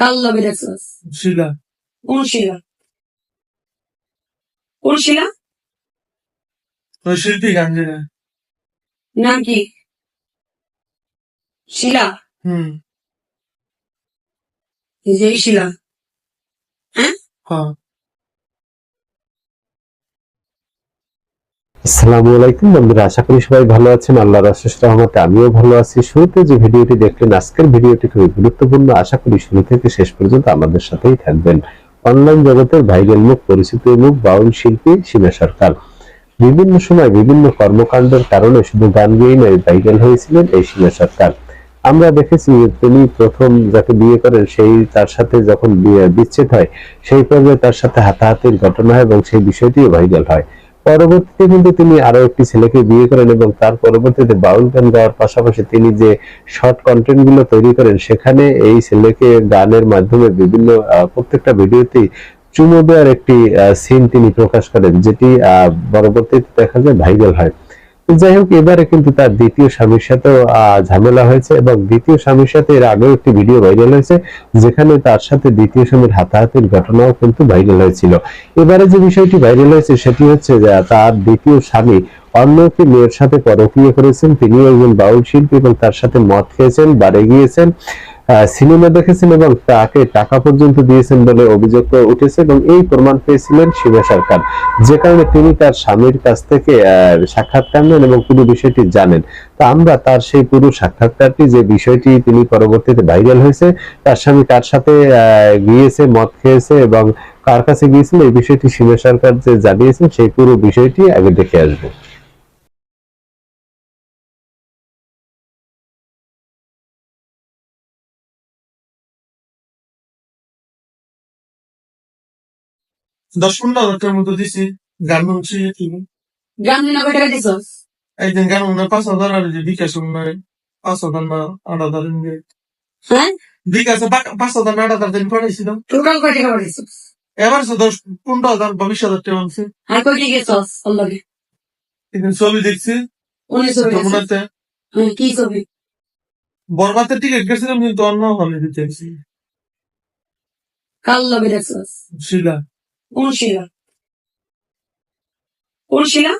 কার লগে দেখছস শিলা কোন শিলা কোন শিলা ওই শিল্পী গান যে নাম কি শিলা হুম এই যে এই শিলা হ্যাঁ হ্যাঁ আসসালামু আলাইকুম বন্ধুরা, আশা করি সবাই ভালো আছেন, আল্লাহর অশেষ রহমতে আমিও ভালো আছি। শুরুতে যে ভিডিওটি দেখলেন, আজকের ভিডিওটি খুবই গুরুত্বপূর্ণ। আশা করি শুরু থেকে শেষ পর্যন্ত আমাদের সাথেই থাকবেন। অনলাইন জগতের ভাইরাল মুখ, পরিচিত মুখ বাউল শিল্পী সীমা সরকার। বিভিন্ন সময় বিভিন্ন কর্মকাণ্ডের কারণে শুধু গান গেয়েই নয়, ভাইরাল হয়েছিলেন এই সীমা সরকার। আমরা দেখেছি তিনি প্রথম যাকে বিয়ে করেন, সেই তার সাথে যখন বিয়ে বিচ্ছেদ হয়, সেই পর্যায়ে তার সাথে হাতাহাতির ঘটনা হয় এবং সেই বিষয়টিও ভাইরাল হয়। পরবর্তীতে কিন্তু তিনি আরও একটি ছেলেকে বিয়ে করেন এবং তার পরবর্তীতে বাউল গান গাওয়ার পাশাপাশি তিনি যে শর্ট কন্টেন্টগুলো তৈরি করেন, সেখানে এই ছেলেকে গানের মাধ্যমে বিভিন্ন প্রত্যেকটা ভিডিওতেই চুমো দেওয়ার একটি সিন তিনি প্রকাশ করেন, যেটি পরবর্তীতে দেখা যায় ভাইরাল হয়। যাই হোক, এবারে কিন্তু তার দ্বিতীয় স্বামীর সাথেও ঝামেলা হয়েছে এবং দ্বিতীয় স্বামীর সাথে এর আগেও একটি ভিডিও ভাইরাল হয়েছে, যেখানে তার সাথে দ্বিতীয় স্বামীর হাতাহাতির ঘটনাও কিন্তু ভাইরাল হয়েছিল। এবারে যে বিষয়টি ভাইরাল হয়েছে, সেটি হচ্ছে যে, তার দ্বিতীয় স্বামী অন্য একটি মেয়ের সাথে পরকীয় করেছেন তিনি একজন বাউল শিল্পী এবং তার সাথে মদ খেয়েছেন, বারে গিয়েছেন। সিনেমা দেখেছেন এবং তাকে টাকা পর্যন্ত দিয়েছেন বলে অভিযোগ উঠেছে এবং এই প্রমাণ পেয়েছিলেন শিবা সরকার। যে কারণে তিনি তার স্বামীর কাছ থেকে সাক্ষাৎকার নেন এবং পুরো বিষয়টি জানেন। তা আমরা তার সেই পুরো সাক্ষাৎকারটি, যে বিষয়টি তিনি পরবর্তীতে ভাইরাল হয়েছে, তার স্বামী কার সাথে গিয়েছে, মদ খেয়েছে এবং কার কাছে গিয়েছিল, এই বিষয়টি সীমা সরকার যে জানিয়েছেন, সেই পুরো বিষয়টি আগে দেখে আসব। দশ পনেরো হাজার টাকার মতো দিছি। গান হচ্ছে টাকা একদিন গান মনে পাঁচ হাজার আর যে বিকাশ মনে পাঁচ হাজার না আট হাজার। হ্যাঁ? বিকাশে পাঁচ হাজার না আট হাজার দিন পাঠাইছিলাম টোটাল কয় টাকা পাঠিয়েছস এবার দশ পনেরো হাজার বা বিশ হাজার টাকা আনছে। আর একদিন ছবি দেখছি? হ্যাঁ, কি ছবি? বরবাদের টিকিট গেছিলাম কিন্তু অন্য হলে দিতে লগে দেখছস? শিলা। কোন শিলা কোন শিলা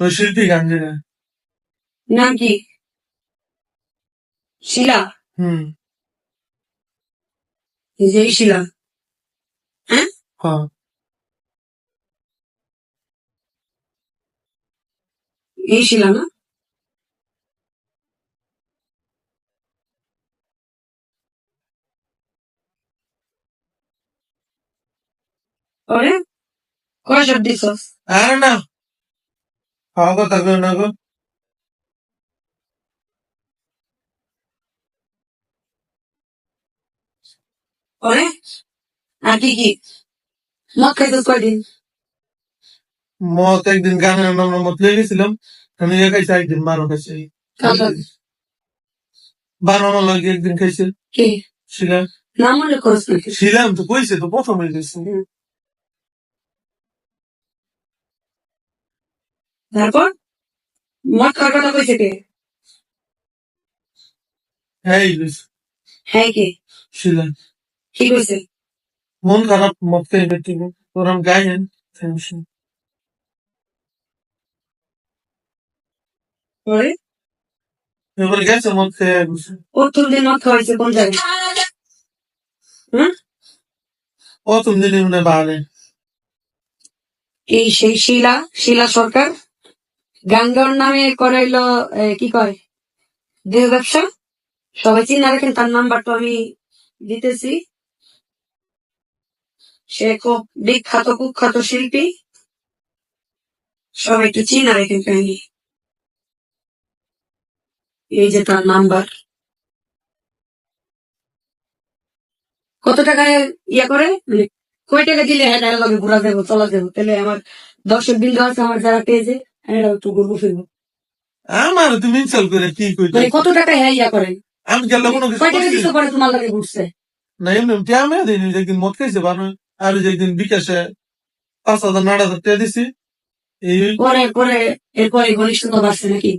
শিল্পী গান যে নাম কি? শিলা? হুম। এই যে শিলা। হ্যাঁ? হ্যাঁ এই শিলা না? ওরে কয় সব দিছস? আর না। খাওয়া কথা কই না গো। ওরে আর কি কি? মদ খাইছস কয়দিন? মত একদিন গানের নাম মত গেছিলাম। আমি একা খাইছি একদিন বারো খাইছি। বারো না লাগে একদিন খাইছে। কে? শিলা। নাম মনে শিলাম তো কইছে তো প্রথমে গেছি তারপর মদ খাওয়ার কথা কইছে কে? হ্যাঁ হ্যাঁ কে? কি কইছে? মন খারাপ মত খাই বেটি ওরম গায়েন টেনশন ওরে এবার গেছে মত খেয়ে গেছে প্রথম দিন মদ খাওয়াইছে কোন জায়গায়? হুম? প্রথম দিনে বাড়ে এই সেই শিলা শিলা সরকার? গাঙ্গার নামে করাইলো কি কয়? দেহ ব্যবসা? সবাই চিনা রাখেন, তার নাম্বারটা আমি দিতেছি। সে খুব বিখ্যাত, কুখ্যাত শিল্পী। সবাই একটু চিনা রাখেন কাহিনী। এই যে তার নাম্বার। কত টাকায় ইয়া করে? মানে কয় টাকা দিলে হ্যাঁ লগে ঘুরা দেবো, চলা দেবো? তাহলে আমার দর্শক বিন্দু আছে, আমার যারা পেয়েছে। হ্যাঁ আমার তুমি ইনসাল করে কি কইতে? মানে কত টাকা হ্যাঁ ইয়া আমি গেলে কোনো কিছু কয় টাকা দিতে পরে তোমার লাগে ঘুরছে? না এমনি আমি দিইনি যেদিন মদ খাইছে বারো আর যেদিন বিকাশে পাঁচ হাজার না আট হাজার টাকা দিছি। এই পরে পরে এরপরে ঘনিষ্ঠতা বাড়ছে নাকি?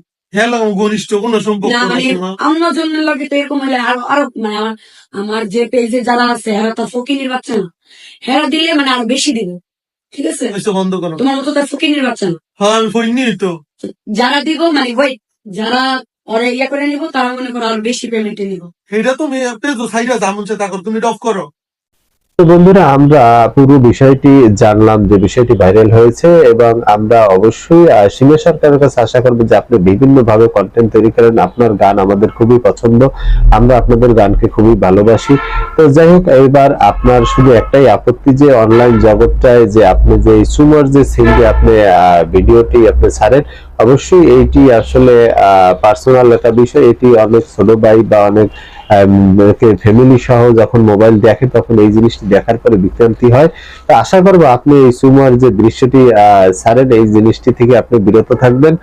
ঘনিষ্ঠ কোনো সম্পর্ক না মানে আছে না অন্য জনের লগে তো এরকম হলে আরও আরও মানে আমার আমার যে পেজে যারা আছে এরা তো ফকিনির বাচ্চা না। হেরা দিলে মানে আরও বেশি দিবে। ঠিক আছে? বন্ধ করো। তোমার মতো তার ফকিনির বাচ্চা না। হ্যাঁ আমি তো। যারা দিব মানে ওই যারা ওরা ইয়া করে নিব তারা মনে করো আরও বেশি পেমেন্টে নিব। এটা তুমি পেজ সাইডে সে তা করো তুমি অফ করো। তো বন্ধুরা, আমরা পুরো বিষয়টি জানলাম যে বিষয়টি ভাইরাল হয়েছে এবং আমরা অবশ্যই সিনিয়র সরকারের কাছে আশা করব যে আপনি বিভিন্ন ভাবে কন্টেন্ট তৈরি করেন। আপনার গান আমাদের খুবই পছন্দ। আমরা আপনাদের গানকে খুবই ভালোবাসি। তো যাই হোক এবার আপনার শুধু একটাই আপত্তি যে অনলাইন জগৎটায় যে আপনি যে সুমর যে সিনটি আপনি ভিডিওটি আপনি ছাড়েন, অবশ্যই এইটি আসলে, আহ পার্সোনাল একটা বিষয়। এটি অনেক ছোট ভাই বা অনেক ফ্যামিলি সহ যখন মোবাইল দেখে, তখন এই জিনিসটি দেখার পরে বিক্রান্তি হয়। তো আশা করব আপনি এই সুমার যে দৃশ্যটি ছাড়েন, এই জিনিসটি থেকে আপনি বিরত থাকবেন।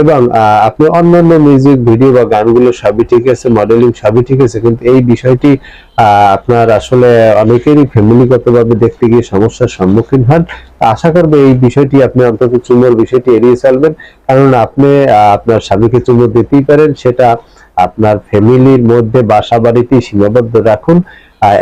এবং আপনি অন্যান্য মিউজিক ভিডিও বা গানগুলো সবই ঠিক আছে মডেলিং সবই ঠিক আছে, কিন্তু এই বিষয়টি আপনার আসলে অনেকেরই ফ্যামিলিগত ভাবে দেখতে গিয়ে সমস্যার সম্মুখীন হন। আশা করব এই বিষয়টি আপনি অন্তত চুমোর বিষয়টি এড়িয়ে চলবেন। কারণ আপনি আপনার স্বামীকে চুমো দিতেই পারেন, সেটা আপনার ফ্যামিলির মধ্যে বাসা বাড়িতে সীমাবদ্ধ রাখুন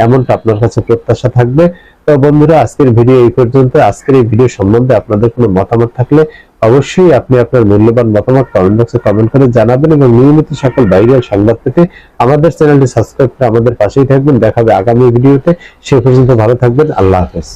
এমনটা আপনার কাছে প্রত্যাশা থাকবে। তো বন্ধুরা, আজকের ভিডিও এই পর্যন্ত। আজকের এই ভিডিও সম্বন্ধে আপনাদের কোনো মতামত থাকলে অবশ্যই আপনি আপনার মূল্যবান মতামত কমেন্ট বক্সে কমেন্ট করে জানাবেন এবং নিয়মিত সকল ভাইরাল সংবাদ পেতে আমাদের চ্যানেলটি সাবস্ক্রাইব করে আমাদের পাশেই থাকবেন। দেখাবে আগামী ভিডিওতে। সে পর্যন্ত ভালো থাকবেন। আল্লাহ হাফেজ।